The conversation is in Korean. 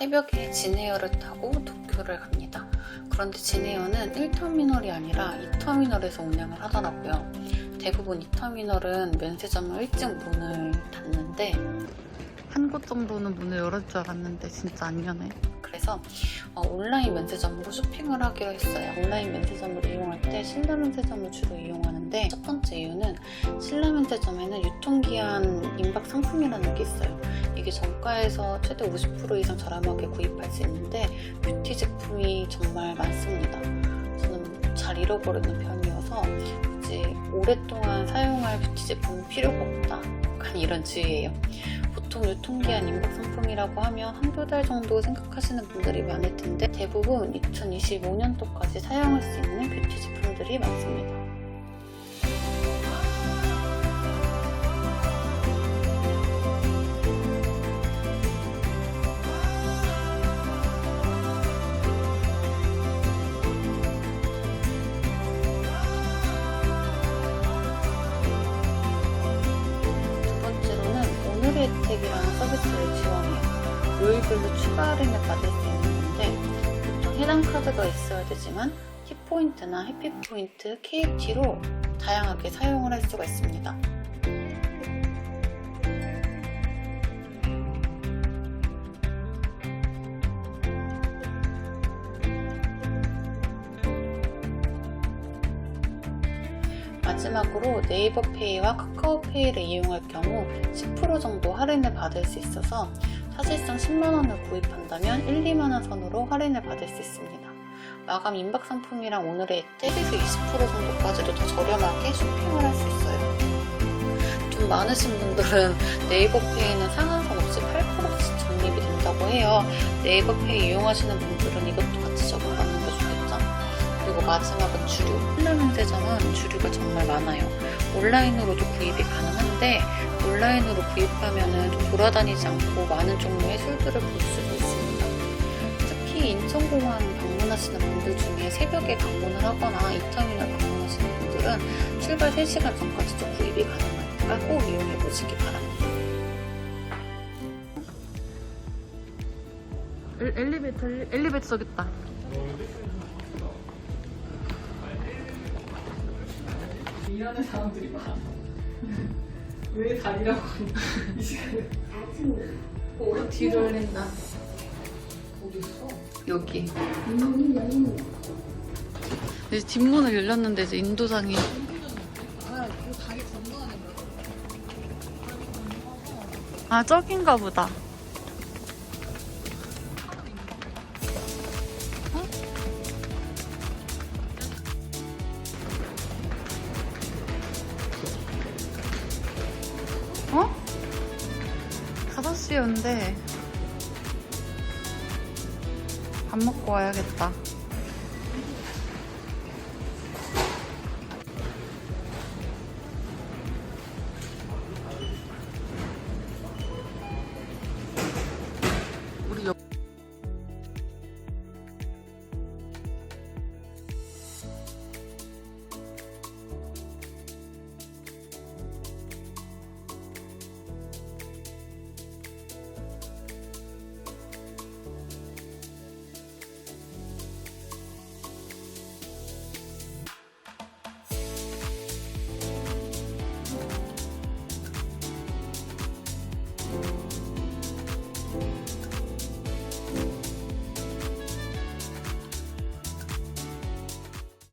새벽에 진에어를 타고 도쿄를 갑니다. 그런데 진에어는 1터미널이 아니라 2터미널에서 운행을 하더라고요. 대부분 2터미널은 면세점을 일찍 문을 닫는데 한 곳 정도는 문을 열을 줄 알았는데 진짜 안 여네. 그래서 어, 온라인 면세점으로 쇼핑을 하기로 했어요. 온라인 면세점을 이용할 때 신라 면세점을 주로 이용하는데 첫 번째 이유는 신라 면세점에는 유통기한 임박 상품이라는 게 있어요. 이게 정가에서 최대 50% 이상 저렴하게 구입할 수 있는데 뷰티 제품이 정말 많습니다. 저는 잘 잃어버리는 편이어서 이제 오랫동안 사용할 뷰티 제품은 필요가 없다. 약간 이런 주의예요. 보통 유통기한 임박 상품이라고 하면 한두 달 정도 생각하시는 분들이 많을 텐데 대부분 2025년도까지 사용할 수 있는 뷰티 제품들이 많습니다. 오늘의 혜택이라는 서비스를 지원해요. 요일별로 추가 할인을 받을 수 있는 건데 보통 해당 카드가 있어야 되지만 키포인트나 해피포인트, KT로 다양하게 사용을 할 수가 있습니다. 마지막으로 네이버페이와 카카오페이를 이용할 경우 10% 정도 할인을 받을 수 있어서 사실상 10만원을 구입한다면 1, 2만원 선으로 할인을 받을 수 있습니다. 마감 임박 상품이랑 오늘의 혜택에서 20% 정도까지도 더 저렴하게 쇼핑을 할 수 있어요. 돈 많으신 분들은 네이버페이는 상한선 없이 8%씩 적립이 된다고 해요. 네이버페이 이용하시는 분들은 이것도 마지막은 주류. 신라면세점은 주류가 정말 많아요. 온라인으로도 구입이 가능한데 온라인으로 구입하면 좀 돌아다니지 않고 많은 종류의 술들을 볼 수도 있습니다. 특히 인천공항 방문하시는 분들 중에 새벽에 방문을 하거나 이터미널 방문하시는 분들은 출발 3시간 전까지도 구입이 가능하니까 꼭 이용해 보시기 바랍니다. 엘리베이터 엘리베이터 저기 있다. 일하는 사람들이 많아. 왜 다니라고 하냐, 이 시간에. 오, 뒤돌린다. 어디 있어? 여기. 이제 뒷문을 열렸는데 이제 인도상이 아, 이거 거야. 아 저긴가 보다. 5시였는데 밥 먹고 와야겠다.